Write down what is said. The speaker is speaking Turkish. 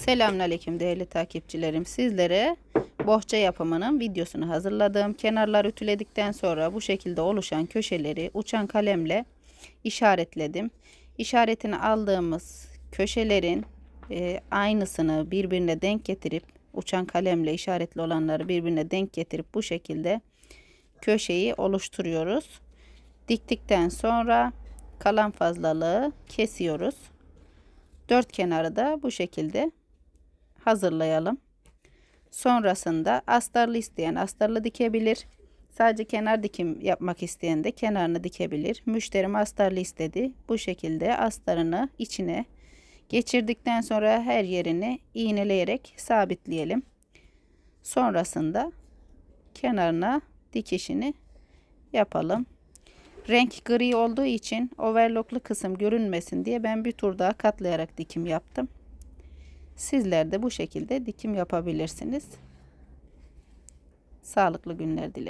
Selamünaleyküm değerli takipçilerim. Sizlere bohça yapımının videosunu hazırladım. Kenarlar ütüledikten sonra bu şekilde oluşan köşeleri uçan kalemle işaretledim. İşaretini aldığımız köşelerin e, aynısını birbirine denk getirip uçan kalemle işaretli olanları birbirine denk getirip bu şekilde köşeyi oluşturuyoruz. Diktikten sonra kalan fazlalığı kesiyoruz. Dört kenarı da bu şekilde hazırlayalım. Sonrasında astarlı isteyen astarlı dikebilir. Sadece kenar dikim yapmak isteyen de kenarını dikebilir. Müşterim astarlı istedi. Bu şekilde astarını içine geçirdikten sonra her yerini iğneleyerek sabitleyelim. Sonrasında kenarına dikişini yapalım. Renk gri olduğu için overlocklu kısım görünmesin diye ben bir tur daha katlayarak dikim yaptım. Sizler de bu şekilde dikim yapabilirsiniz. Sağlıklı günler dilerim.